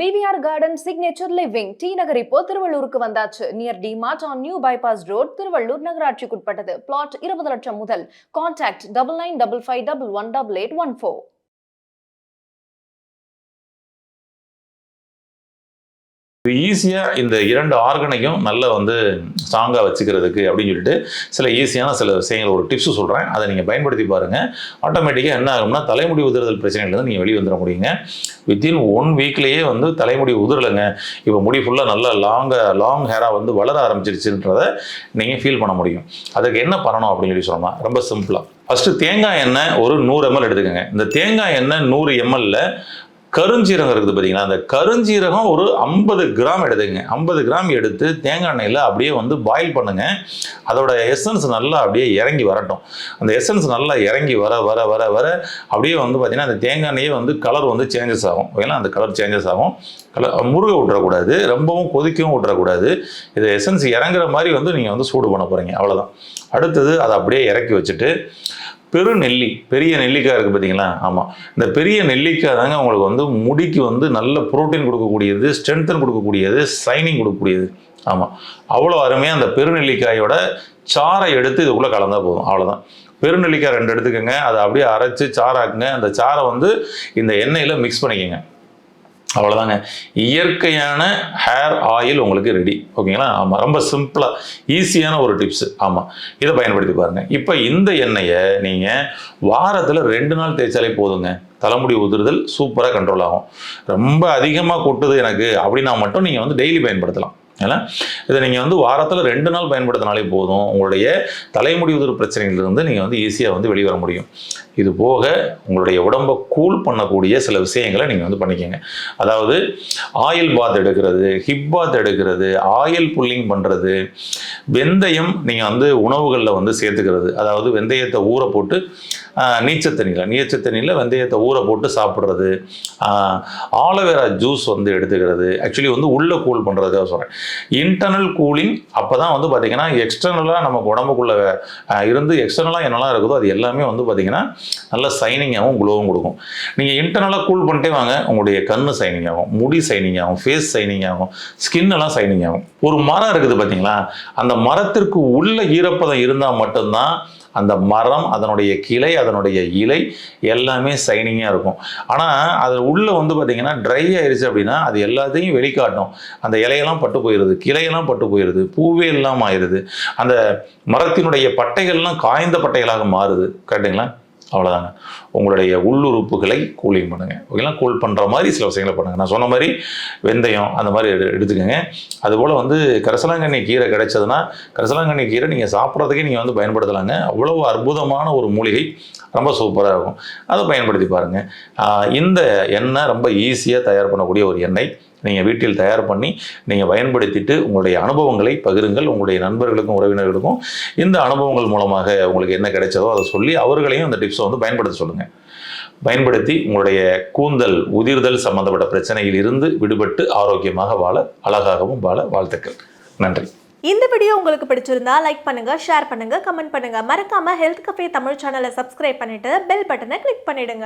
TVR garden signature living T Nagar இப்போ திருவள்ளூருக்கு வந்தாச்சு. Near D Mart on new bypass road Tiruvallur நகராட்சிக்குட்பட்டது. Plot இருபது லட்சம் முதல். Contact double nine double five double one double eight one four ஈஸியாக இந்த இரண்டு ஆர்கனையும் நல்ல வந்து ஸ்ட்ராங்காக வச்சுக்கிறதுக்கு அப்படின்னு சொல்லிட்டு சில ஈஸியான சில விஷயங்கள் ஒரு டிப்ஸ் சொல்கிறேன் அதை நீங்கள் பயன்படுத்தி பாருங்கள் ஆட்டோமேட்டிக்காக என்ன ஆகும்னா தலைமுடி உதிர்தல் பிரச்சனையிலேருந்து நீங்கள் வெளியே வந்துட முடியுங்க. வித்தின் ஒன் வீக்லேயே வந்து தலைமுடி உதிரலைங்க. இப்போ முடி ஃபுல்லாக நல்லா லாங்காக லாங் ஹேராக வந்து வளர ஆரம்பிச்சிருச்சுன்றதை நீங்கள் ஃபீல் பண்ண முடியும். அதுக்கு என்ன பண்ணணும் அப்படின்னு சொல்லி சொன்னோம்னா ரொம்ப சிம்பிளாக ஃபஸ்ட்டு தேங்காய் எண்ணெய் ஒரு நூறு எம்எல் எடுத்துக்கோங்க. இந்த தேங்காய் எண்ணெய் நூறு எம்எல்ல கருஞ்சீரகம் இருக்குது பார்த்தீங்களா அந்த கருஞ்சீரகம் ஒரு ஐம்பது கிராம் எடுத்துங்க. ஐம்பது கிராம் எடுத்து தேங்காய் எண்ணெயில் அப்படியே வந்து பாயில் பண்ணுங்க. அதோட எசன்ஸ் நல்லா அப்படியே இறங்கி வரட்டும். அந்த எசன்ஸ் நல்லா இறங்கி வர வர வர வர அப்படியே வந்து பார்த்தீங்கன்னா அந்த தேங்காய் எண்ணெயே வந்து கலர் வந்து சேஞ்சஸ் ஆகும். ஓகேங்களா அந்த கலர் சேஞ்சஸ் ஆகும். கலர் முருக விட்டுறக்கூடாது ரொம்பவும் கொதிக்கவும் விட்டுறக்கூடாது இது எசன்ஸ் இறங்குற மாதிரி வந்து நீங்கள் வந்து சூடு பண்ண போகிறீங்க அவ்வளோதான் அடுத்தது அதை அப்படியே இறக்கி வச்சுட்டு பெரு நெல்லி பெரிய நெல்லிக்காய் இருக்குது பார்த்தீங்களா ஆமாம் இந்த பெரிய நெல்லிக்காய் தாங்க உங்களுக்கு வந்து முடிக்கு வந்து நல்ல புரோட்டீன் கொடுக்கக்கூடியது ஸ்ட்ரென்த்தன் கொடுக்கக்கூடியது சைனிங் கொடுக்கக்கூடியது. ஆமாம் அவ்வளோ அருமையாக அந்த பெருநெல்லிக்காயோட சாரை எடுத்து இதுக்குள்ளே கலந்தா போதும். அவ்வளோதான் பெருநெல்லிக்காய் ரெண்டு எடுத்துக்கோங்க. அதை அப்படியே அரைச்சி சாராக்குங்க அந்த சாரை வந்து இந்த எண்ணெயில் மிக்ஸ் பண்ணிக்கோங்க. அவ்வளோதாங்க இயற்கையான ஹேர் ஆயில் உங்களுக்கு ரெடி ஓகேங்களா? ஆமாம் ரொம்ப சிம்பிளாக ஈஸியான ஒரு டிப்ஸு ஆமாம் இதை பயன்படுத்தி பாருங்கள் இப்போ இந்த எண்ணெயை நீங்கள் வாரத்தில் ரெண்டு நாள் தேய்ச்சாலே போதுங்க. தலைமுடி உதிர்தல் சூப்பராக கண்ட்ரோல் ஆகும். ரொம்ப அதிகமாக கொட்டுது எனக்கு அப்படின்னா மட்டும் நீங்கள் வந்து டெய்லி பயன்படுத்தலாம். ஏன்னா இதை நீங்கள் வந்து வாரத்தில் ரெண்டு நாள் பயன்படுத்தினாலே போதும். உங்களுடைய தலைமுடி உதிர் பிரச்சனைகளிலிருந்து நீங்கள் வந்து ஈஸியாக வந்து வெளிவர முடியும். இது போக உங்களுடைய உடம்பை கூல் பண்ணக்கூடிய சில விஷயங்களை நீங்கள் வந்து பண்ணிக்கோங்க. அதாவது ஆயில் பாத் எடுக்கிறது ஹிப் பாத் எடுக்கிறது ஆயில் புல்லிங் பண்ணுறது வெந்தயம் நீங்கள் வந்து உணவுகளில் வந்து சேர்த்துக்கிறது. அதாவது வெந்தயத்தை ஊற போட்டு நீச்சத்தண்ணியில் நீச்சல் தண்ணியில் நீச்சல் தண்ணியில் வெந்தயத்தை ஊற போட்டு சாப்பிட்றது ஆலோவேரா ஜூஸ் வந்து எடுத்துக்கிறது ஆக்சுவலி வந்து உள்ளே கூல் பண்ணுறதுக்காக சொல்கிறேன் இன்டர்னல் கூலிங் அப்போ தான் வந்து பார்த்திங்கன்னா எக்ஸ்டர்னலாக நமக்கு உடம்புக்குள்ளே இருந்து எக்ஸ்டர்னலாக என்னெல்லாம் இருக்குதோ அது எல்லாமே வந்து பார்த்திங்கன்னா நல்ல சைனிங்காகவும் க்ளோவும் கொடுக்கும். நீங்கள் இன்டர்னலாக கூல் பண்ணிட்டே வாங்க உங்களுடைய கண்ணு சைனிங் ஆகும் முடி சைனிங் ஆகும் ஃபேஸ் சைனிங் ஆகும் ஸ்கின் எல்லாம் சைனிங் ஆகும். ஒரு மரம் இருக்குது பார்த்தீங்களா அந்த மரத்திற்கு உள்ள ஈரப்பதம் இருந்தால் மட்டும்தான் அந்த மரம் அதனுடைய கிளை அதனுடைய இலை எல்லாமே சைனிங்காக இருக்கும். ஆனால் அது உள்ளே வந்து பார்த்திங்கன்னா ட்ரை ஆயிடுச்சு அப்படின்னா அது எல்லாத்தையும் வெளிக்காட்டும் அந்த இலையெல்லாம் பட்டு போயிடுது கிளையெல்லாம் பட்டு போயிடுது பூவே இல்லாமல் ஆயிடுது அந்த மரத்தினுடைய பட்டைகள்லாம் காய்ந்த பட்டைகளாக மாறுது. கரெக்டுங்களா அவ்வளோதாங்க உங்களுடைய உள்ளுறுப்புகளை கூலிங் பண்ணுங்கள் ஓகேங்களா? கூல் பண்ணுற மாதிரி சில விஷயங்களை பண்ணுங்கள் நான் சொன்ன மாதிரி வெந்தயம் அந்த மாதிரி எடு எடுத்துக்கோங்க. அதுபோல் வந்து கரிசலாங்கண்ணி கீரை கிடைச்சதுன்னா கரிசலாங்கண்ணி கீரை நீங்கள் சாப்பிட்றதுக்கே நீங்கள் வந்து பயன்படுத்தலாங்க. அவ்வளோ அற்புதமான ஒரு மூலிகை. ரொம்ப சூப்பராக இருக்கும். அதை பயன்படுத்தி பாருங்கள் இந்த எண்ணெய் ரொம்ப ஈஸியாக தயார் பண்ணக்கூடிய ஒரு எண்ணெய். நீங்கள் வீட்டில் தயார் பண்ணி நீங்கள் பயன்படுத்திட்டு உங்களுடைய அனுபவங்களை பகிருங்கள். உங்களுடைய நண்பர்களுக்கும் உறவினர்களுக்கும் இந்த அனுபவங்கள் மூலமாக உங்களுக்கு என்ன கிடைச்சதோ அதை சொல்லி அவர்களையும் அந்த டிப்ஸை வந்து பயன்படுத்த சொல்லுங்கள் பயன்படுத்தி உங்களுடைய கூந்தல் உதிர்தல் சம்பந்தப்பட்ட பிரச்சனையில் இருந்து விடுபட்டு ஆரோக்கியமாக வாழ அழகாகவும் வாழ வாழ்த்துக்கள். நன்றி. இந்த வீடியோ உங்களுக்கு பிடிச்சிருந்தா லைக் பண்ணுங்க ஷேர் பண்ணுங்க கமெண்ட் பண்ணுங்க. மறக்காம ஹெல்த் கஃபே தமிழ் சேனலை சப்ஸ்கிரைப் பண்ணிட்டு பெல் பட்டனை கிளிக் பண்ணிடுங்க.